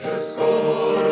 Вже скоро,